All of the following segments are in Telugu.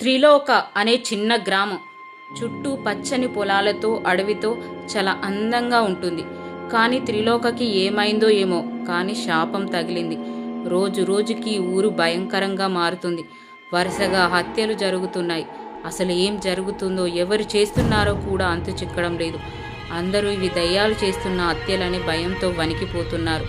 త్రిలోక అనే చిన్న గ్రామం. చుట్టూ పచ్చని పొలాలతో అడవితో చాలా అందంగా ఉంటుంది. కానీ త్రిలోకకి ఏమైందో ఏమో కానీ శాపం తగిలింది. రోజు రోజుకి ఊరు భయంకరంగా మారుతుంది. వరుసగా హత్యలు జరుగుతున్నాయి. అసలు ఏం జరుగుతుందో ఎవరు చేస్తున్నారో కూడా అంతు చిక్కడం లేదు. అందరూ ఇవి దయ్యాలు చేస్తున్న హత్యలని భయంతో వణికిపోతున్నారు.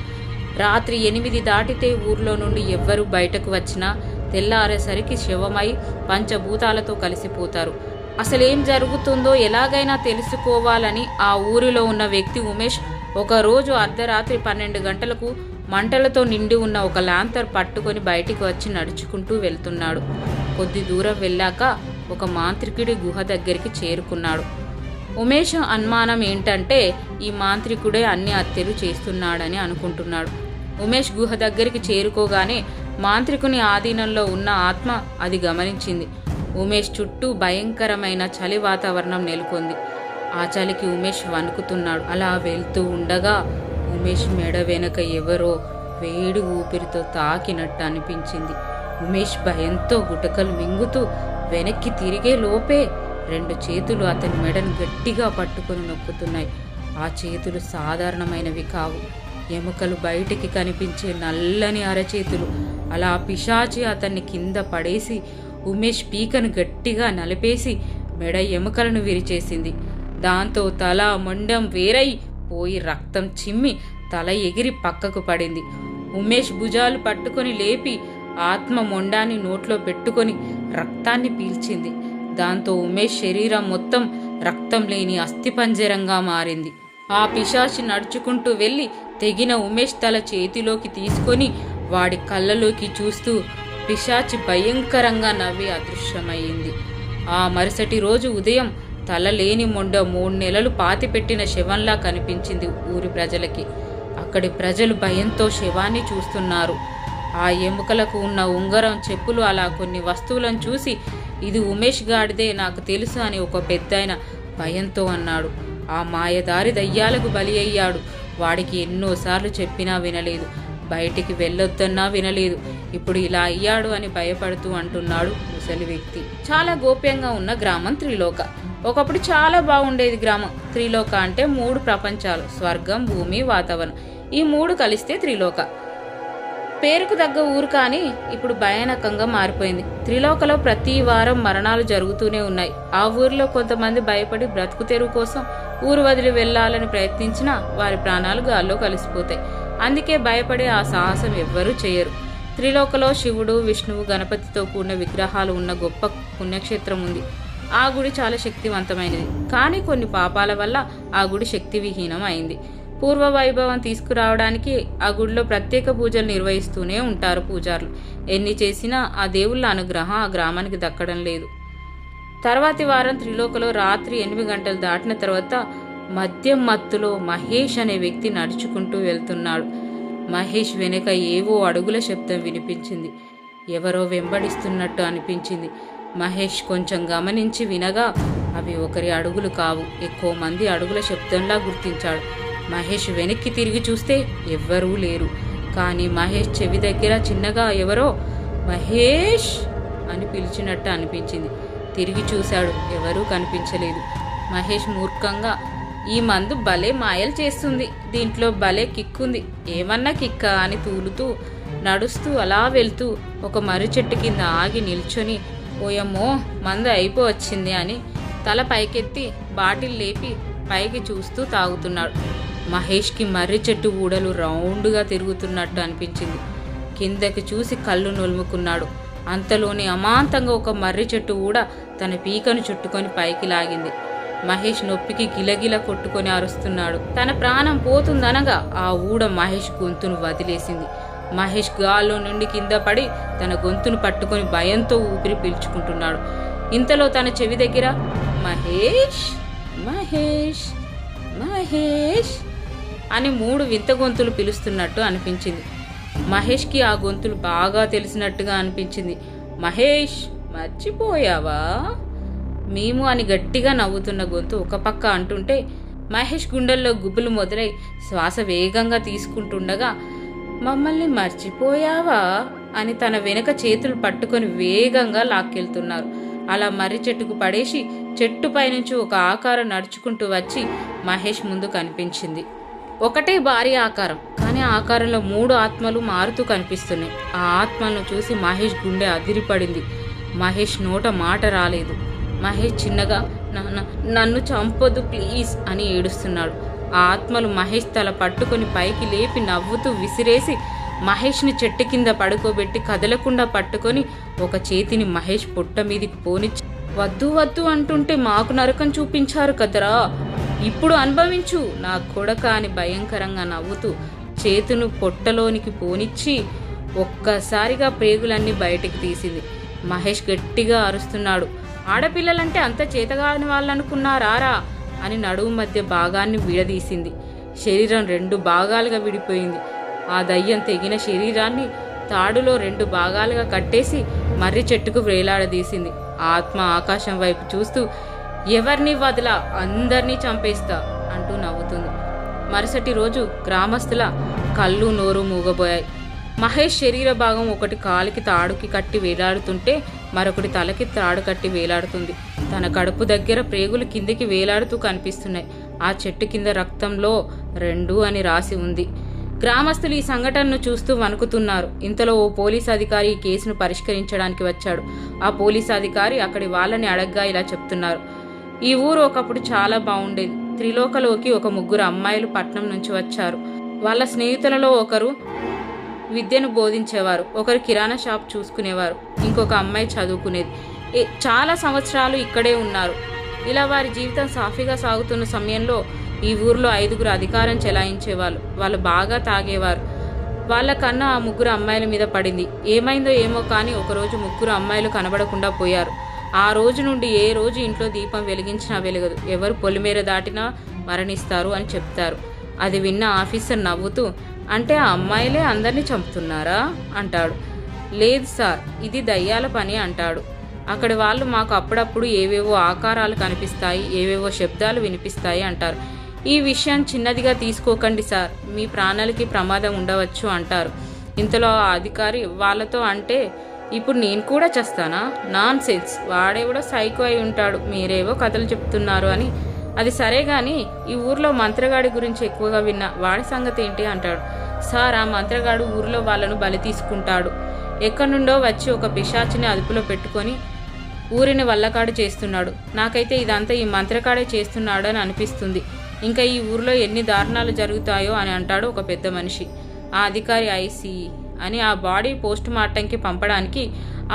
రాత్రి ఎనిమిది దాటితే ఊర్లో నుండి ఎవ్వరూ బయటకు వచ్చినా తెల్లారేసరికి శవమై పంచభూతాలతో కలిసిపోతారు. అసలేం జరుగుతుందో ఎలాగైనా తెలుసుకోవాలని ఆ ఊరిలో ఉన్న వ్యక్తి ఉమేష్ ఒకరోజు అర్ధరాత్రి పన్నెండు గంటలకు మంటలతో నిండి ఉన్న ఒక ల్యాంతర్ పట్టుకొని బయటికి వచ్చి నడుచుకుంటూ వెళ్తున్నాడు. కొద్ది దూరం వెళ్ళాక ఒక మాంత్రికుడి గుహ దగ్గరికి చేరుకున్నాడు. ఉమేష్ అనుమానం ఏంటంటే ఈ మాంత్రికుడే అన్ని హత్యలు చేస్తున్నాడని అనుకుంటున్నాడు. ఉమేష్ గుహ దగ్గరికి చేరుకోగానే మాంత్రికుని ఆధీనంలో ఉన్న ఆత్మ అది గమనించింది. ఉమేష్ చుట్టూ భయంకరమైన చలి వాతావరణం నెలకొంది. ఆ చలికి ఉమేష్ వణుకుతున్నాడు. అలా వెళ్తూ ఉండగా ఉమేష్ మెడ వెనక ఎవరో వేడి ఊపిరితో తాకినట్టు అనిపించింది. ఉమేష్ భయంతో గుటకలు మింగుతూ వెనక్కి తిరిగే లోపే రెండు చేతులు అతని మెడను గట్టిగా పట్టుకొని నొక్కుతున్నాయి. ఆ చేతులు సాధారణమైనవి కావు. ఎముకలు బయటికి కనిపించే నల్లని అరచేతులు. అలా పిశాచి అతన్ని కింద పడేసి ఉమేష్ పీకను గట్టిగా నలిపేసి మెడ ఎముకలను విరిచేసింది. దాంతో తల మొండం వేరై పోయి రక్తం చిమ్మి తల ఎగిరి పక్కకు పడింది. ఉమేష్ భుజాలు పట్టుకొని లేపి ఆత్మ మొండాన్ని నోట్లో పెట్టుకొని రక్తాన్ని పీల్చింది. దాంతో ఉమేష్ శరీరం మొత్తం రక్తం లేని అస్థిపంజరంగా మారింది. ఆ పిశాచి నడుచుకుంటూ వెళ్ళి తెగిన ఉమేష్ తల చేతిలోకి తీసుకొని వాడి కళ్ళలోకి చూస్తూ పిశాచి భయంకరంగా నవ్వి అదృశ్యమయ్యింది. ఆ మరుసటి రోజు ఉదయం తల లేని మొండ మూడు నెలలు పాతిపెట్టిన శవంలా కనిపించింది ఊరి ప్రజలకి. అక్కడి ప్రజలు భయంతో శవాన్ని చూస్తున్నారు. ఆ ఎముకలకు ఉన్న ఉంగరం చెప్పులు అలా కొన్ని వస్తువులను చూసి ఇది ఉమేష్ గాడిదే నాకు తెలుసు అని ఒక పెద్దాయన భయంతో అన్నాడు. ఆ మాయదారి దయ్యాలకు బలి అయ్యాడు. వాడికి ఎన్నోసార్లు చెప్పినా వినలేదు. బయటికి వెళ్ళొద్దన్నా వినలేదు. ఇప్పుడు ఇలా అయ్యాడు అని భయపడుతూ అంటున్నాడు ముసలి వ్యక్తి. చాలా గోప్యంగా ఉన్న గ్రామం త్రిలోక. ఒకప్పుడు చాలా బాగుండేది గ్రామం. త్రిలోక అంటే మూడు ప్రపంచాలు స్వర్గం భూమి వాతావరణం. ఈ మూడు కలిస్తే త్రిలోక. పేరుకు తగ్గ ఊరు కానీ ఇప్పుడు భయానకంగా మారిపోయింది. త్రిలోకలో ప్రతి వారం మరణాలు జరుగుతూనే ఉన్నాయి. ఆ ఊరిలో కొంతమంది భయపడి బ్రతుకు తెరువు కోసం ఊరు వదిలి వెళ్ళాలని ప్రయత్నించినా వారి ప్రాణాలు గాల్లో కలిసిపోతాయి. అందుకే భయపడే ఆ సాహసం ఎవ్వరూ చేయరు. త్రిలోకలో శివుడు విష్ణువు గణపతితో కూడిన విగ్రహాలు ఉన్న గొప్ప పుణ్యక్షేత్రం ఉంది. ఆ గుడి చాలా శక్తివంతమైనది. కానీ కొన్ని పాపాల వల్ల ఆ గుడి శక్తి విహీనం అయింది. పూర్వ వైభవం తీసుకురావడానికి ఆ గుడిలో ప్రత్యేక పూజలు నిర్వహిస్తూనే ఉంటారు పూజారులు. ఎన్ని చేసినా ఆ దేవుళ్ళ అనుగ్రహం ఆ గ్రామానికి దక్కడం లేదు. తర్వాతి వారం త్రిలోకలో రాత్రి ఎనిమిది గంటలు దాటిన తర్వాత మద్యం మత్తులో మహేష్ అనే వ్యక్తి నడుచుకుంటూ వెళ్తున్నాడు. మహేష్ వెనుక ఏవో అడుగుల శబ్దం వినిపించింది. ఎవరో వెంబడిస్తున్నట్టు అనిపించింది. మహేష్ కొంచెం గమనించి వినగా అవి ఒకరి అడుగులు కావు. ఎక్కువ మంది అడుగుల శబ్దంలా గుర్తించాడు. మహేష్ వెనక్కి తిరిగి చూస్తే ఎవ్వరూ లేరు. కానీ మహేష్ చెవి దగ్గర చిన్నగా ఎవరో? మహేష్! అని పిలిచినట్టు అనిపించింది. తిరిగి చూశాడు. ఎవరూ కనిపించలేదు. మహేష్ మూర్ఖంగా ఈ మందు భలే మాయలు చేస్తుంది. దీంట్లో భలే కిక్కుంది. ఏమన్నా కిక్క అని తూలుతూ నడుస్తూ అలా వెళ్తూ ఒక మర్రి చెట్టు కింద ఆగి నిల్చొని ఓయమ్మో మందు అయిపోవచ్చింది అని తల పైకెత్తి బాటిల్ లేపి పైకి చూస్తూ తాగుతున్నాడు. మహేష్కి మర్రి చెట్టు ఊడలు రౌండ్గా తిరుగుతున్నట్టు అనిపించింది. కిందకి చూసి కళ్ళు నొలుముకున్నాడు. అంతలోనే అమాంతంగా ఒక మర్రి చెట్టు ఊడ తన పీకను చుట్టుకొని పైకి లాగింది. మహేష్ నొప్పికి గిలగిల కొట్టుకొని అరుస్తున్నాడు. తన ప్రాణం పోతుందనగా ఆ ఊడ మహేష్ గొంతును వదిలేసింది. మహేష్ గాల్లో నుండి కింద పడి తన గొంతును పట్టుకొని భయంతో ఊపిరి పీల్చుకుంటున్నాడు. ఇంతలో తన చెవి దగ్గర మహేష్ మహేష్ మహేష్ అని మూడు వింత గొంతులు పిలుస్తున్నట్టు అనిపించింది. మహేష్కి ఆ గొంతులు బాగా తెలిసినట్టుగా అనిపించింది. మహేష్ మర్చిపోయావా? మేము అని గట్టిగా నవ్వుతున్న గొంతు ఒక పక్క అంటుంటే మహేష్ గుండెల్లో గుబులు మొదలై శ్వాస వేగంగా తీసుకుంటుండగా మమ్మల్ని మర్చిపోయావా? అని తన వెనుక చేతులు పట్టుకొని వేగంగా లాక్కెళ్తున్నారు. అలా మర్రి చెట్టుకు పడేసి చెట్టు పైనుంచి ఒక ఆకారం నడుచుకుంటూ వచ్చి మహేష్ ముందు కనిపించింది. ఒకటే భారీ ఆకారం కానీ ఆ ఆకారంలో మూడు ఆత్మలు మారుతూ కనిపిస్తున్నాయి. ఆ ఆత్మలను చూసి మహేష్ గుండె అదిరిపడింది. మహేష్ నోట మాట రాలేదు. మహేష్ చిన్నగా నాన్న నన్ను చంపొద్దు ప్లీజ్ అని ఏడుస్తున్నాడు. ఆ ఆత్మలు మహేష్ తల పట్టుకొని పైకి లేపి నవ్వుతూ విసిరేసి మహేష్ని చెట్టు కింద పడుకోబెట్టి కదలకుండా పట్టుకొని ఒక చేతిని మహేష్ పొట్ట మీదికి పోనిచ్చి వద్దు వద్దు అంటుంటే మాకు నరకం చూపించారు కదరా. ఇప్పుడు అనుభవించు. నా కొడక అని భయంకరంగా నవ్వుతూ చేతును పొట్టలోనికి పోనిచ్చి ఒక్కసారిగా ప్రేగులన్నీ బయటికి తీసింది. మహేష్ గట్టిగా అరుస్తున్నాడు. ఆడపిల్లలంటే అంత చేతగాని వాళ్ళనుకున్నారారా అని నడుము మధ్య భాగాన్ని విడదీసింది. శరీరం రెండు భాగాలుగా విడిపోయింది. ఆ దయ్యం తెగిన శరీరాన్ని తాడులో రెండు భాగాలుగా కట్టేసి మర్రి చెట్టుకు వేలాడదీసింది. ఆత్మ ఆకాశం వైపు చూస్తూ ఎవరిని వదలా? అందరినీ చంపేస్తా అంటూ నవ్వుతుంది. మరుసటి రోజు గ్రామస్తుల కళ్ళు నోరు మూగబోయాయి. మహేష్ శరీర భాగం ఒకటి కాలికి తాడుకి కట్టి వేలాడుతుంటే మరొకటి తలకి తాడు కట్టి వేలాడుతుంది. తన కడుపు దగ్గర ప్రేగులు కిందికి వేలాడుతూ కనిపిస్తున్నాయి. ఆ చెట్టు కింద రక్తంలో రెండు అని రాసి ఉంది. గ్రామస్తులు ఈ సంఘటనను చూస్తూ వణుకుతున్నారు. ఇంతలో ఓ పోలీస్ అధికారి ఈ కేసును పరిష్కరించడానికి వచ్చాడు. ఆ పోలీస్ అధికారి అక్కడి వాళ్ళని అడగ్గా ఇలా చెప్తున్నారు. ఈ ఊరు ఒకప్పుడు చాలా బాగుండేది. త్రిలోకలోకి ఒక ముగ్గురు అమ్మాయిలు పట్నం నుంచి వచ్చారు. వాళ్ళ స్నేహితులలో ఒకరు విద్యను బోధించేవారు. ఒకరు కిరాణా షాప్ చూసుకునేవారు. ఇంకొక అమ్మాయి చదువుకునేది. ఏ- చాలా సంవత్సరాలు ఇక్కడే ఉన్నారు. ఇలా వారి జీవితం సాఫీగా సాగుతున్న సమయంలో ఈ ఊర్లో ఐదుగురు అధికారం చెలాయించేవాళ్ళు. వాళ్ళు బాగా తాగేవారు. వాళ్ళకన్నా ఆ ముగ్గురు అమ్మాయిల మీద పడింది. ఏమైందో ఏమో కానీ ఒకరోజు ముగ్గురు అమ్మాయిలు కనబడకుండా పోయారు. ఆ రోజు నుండి ఏ రోజు ఇంట్లో దీపం వెలిగించినా వెలగదు. ఎవరు పొలిమేర దాటినా మరణిస్తారు అని చెప్తారు. అది విన్న ఆఫీసర్ నవ్వుతూ అంటే ఆ అమ్మాయిలే అందరినీ చంపుతున్నారా? అంటాడు. లేదు సార్ ఇది దయ్యాల పని అంటాడు. అక్కడి వాళ్ళు మాకు అప్పుడప్పుడు ఏవేవో ఆకారాలు కనిపిస్తాయి ఏవేవో శబ్దాలు వినిపిస్తాయి అంటారు. ఈ విషయం చిన్నదిగా తీసుకోకండి సార్ మీ ప్రాణాలకి ప్రమాదం ఉండవచ్చు అంటారు. ఇంతలో ఆ అధికారి వాళ్ళతో అంటే ఇప్పుడు నేను కూడా చేస్తానా? నాన్ సెన్స్ వాడేవడో సైకో అయి ఉంటాడు మీరేవో కథలు చెప్తున్నారు అని. అది సరే కానీ ఈ ఊర్లో మంత్రగాడి గురించి ఎక్కువగా విన్నా వాడి సంగతి ఏంటి అంటాడు. సార్ ఆ మంత్రగాడు ఊర్లో వాళ్ళను బలి తీసుకుంటాడు. ఎక్కడి నుండో వచ్చి ఒక పిశాచిని అదుపులో పెట్టుకొని ఊరిని వల్లకాడు చేస్తున్నాడు. నాకైతే ఇదంతా ఈ మంత్రకాడే చేస్తున్నాడు అని అనిపిస్తుంది. ఇంకా ఈ ఊర్లో ఎన్ని దారుణాలు జరుగుతాయో అని అంటాడు ఒక పెద్ద మనిషి. ఆ అధికారి ఐసీఈ అని ఆ బాడీ పోస్ట్ మార్టంకి పంపడానికి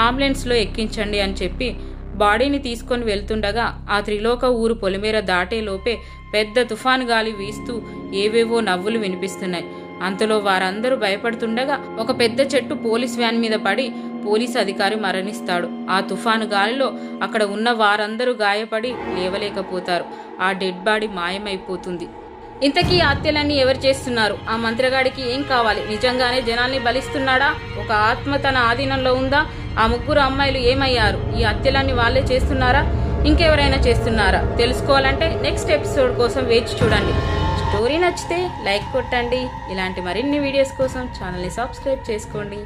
అంబులెన్స్లో ఎక్కించండి అని చెప్పి బాడీని తీసుకొని వెళ్తుండగా ఆ త్రిలోక ఊరు పొలిమేర దాటే లోపే పెద్ద తుఫాను గాలి వీస్తూ ఏవేవో నవ్వులు వినిపిస్తున్నాయి. అంతలో వారందరూ భయపడుతుండగా ఒక పెద్ద చెట్టు పోలీస్ వ్యాన్ మీద పడి పోలీస్ అధికారి మరణిస్తాడు. ఆ తుఫాను గాలిలో అక్కడ ఉన్న వారందరూ గాయపడి లేవలేకపోతారు. ఆ డెడ్ బాడీ మాయమైపోతుంది. ఇంతకీ హత్యలన్నీ ఎవరు చేస్తున్నారు? ఆ మంత్రగాడికి ఏం కావాలి? నిజంగానే జనాల్ని బలిస్తున్నాడా? ఒక ఆత్మ తన ఆధీనంలో ఉందా? ఆ ముగ్గురు అమ్మాయిలు ఏమయ్యారు? ఈ హత్యలన్నీ వాళ్ళే చేస్తున్నారా? ఇంకెవరైనా చేస్తున్నారా? తెలుసుకోవాలంటే నెక్స్ట్ ఎపిసోడ్ కోసం వేచి చూడండి. స్టోరీ నచ్చితే లైక్ కొట్టండి. ఇలాంటి మరిన్ని వీడియోస్ కోసం ఛానల్ని సబ్స్క్రైబ్ చేసుకోండి.